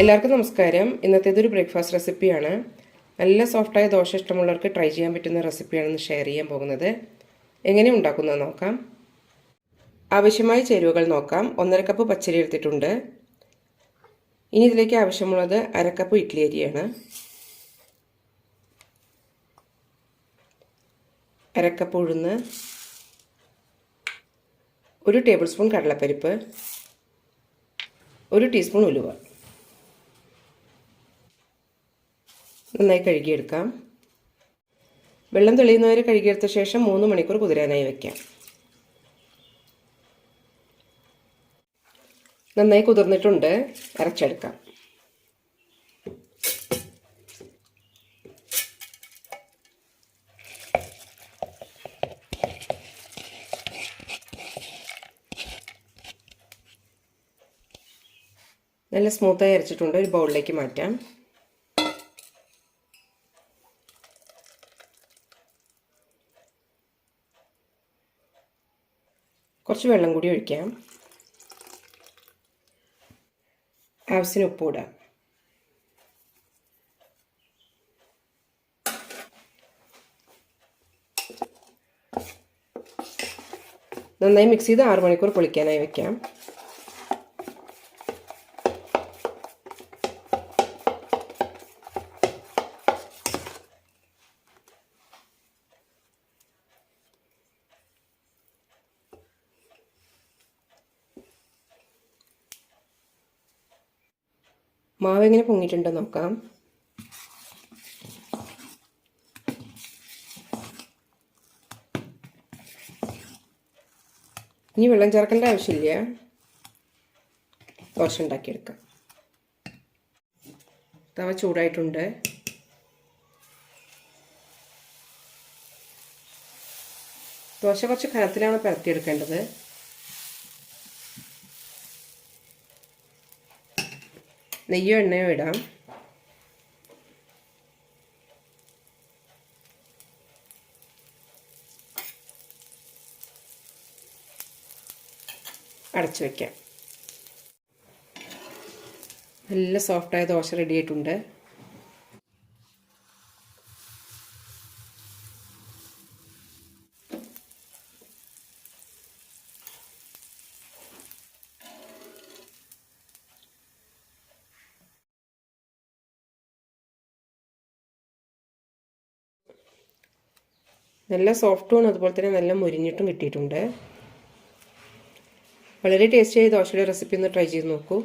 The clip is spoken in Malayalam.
എല്ലാവർക്കും നമസ്കാരം. ഇന്നത്തേതൊരു ബ്രേക്ക്ഫാസ്റ്റ് റെസിപ്പിയാണ് നല്ല സോഫ്റ്റായ ദോശ ഇഷ്ടമുള്ളവർക്ക് ട്രൈ ചെയ്യാൻ പറ്റുന്ന റെസിപ്പിയാണ് ഇന്ന് ഷെയർ ചെയ്യാൻ പോകുന്നത്. എങ്ങനെ ഉണ്ടാക്കുന്നത് നോക്കാം. ആവശ്യമായ ചേരുവകൾ നോക്കാം. ഒന്നര കപ്പ് പച്ചരി എടുത്തിട്ടുണ്ട്. ഇനി ഇതിലേക്ക് ആവശ്യമുള്ളത് അരക്കപ്പ് കപ്പ് ഇഡ്ഡലി അരിയാണ്. അരക്കപ്പ് ഉഴുന്ന്. ഒരു ടേബിൾ സ്പൂൺ കടലപ്പരിപ്പ്. ഒരു ടീസ്പൂൺ ഉലുവ. നന്നായി കഴുകിയെടുക്കാം. വെള്ളം തെളിയുന്നവരെ കഴുകിയെടുത്ത ശേഷം മൂന്ന് മണിക്കൂർ കുതിരാനായി വയ്ക്കാം നന്നായി കുതിർന്നിട്ടുണ്ട്. അരച്ചെടുക്കാം. നല്ല സ്മൂത്തായി അരച്ചിട്ടുണ്ട്. ഒരു ബൗളിലേക്ക് മാറ്റാം. കുറച്ച് വെള്ളം കൂടി ഒഴിക്കാം. ആവശ്യത്തിന് ഉപ്പ് നന്നായി മിക്സ് ചെയ്ത് ആറ് മണിക്കൂർ പൊളിക്കാനായി വെക്കാം. മാവ് എങ്ങനെ പൊങ്ങിയിട്ടുണ്ടോ നോക്കാം. ഇനി വെള്ളം ചേർക്കേണ്ട ആവശ്യമില്ല. ദോശ ഉണ്ടാക്കിയെടുക്കാം. തവ ചൂടായിട്ടുണ്ട്. ദോശ കുറച്ച് കനത്തിലാണ് പരത്തിയെടുക്കേണ്ടത്. നെയ്യോ എണ്ണയോ ഇടാം. അടച്ചു വയ്ക്കാം നല്ല സോഫ്റ്റായ ദോശ റെഡി ആയിട്ടുണ്ട്. നല്ല സോഫ്റ്റുമാണ് അതുപോലെ തന്നെ നല്ല മുരിഞ്ഞിട്ടും കിട്ടിയിട്ടുണ്ട്. വളരെ ടേസ്റ്റിയായ ദോശയുടെ റെസിപ്പി ഒന്ന് ട്രൈ ചെയ്ത് നോക്കൂ.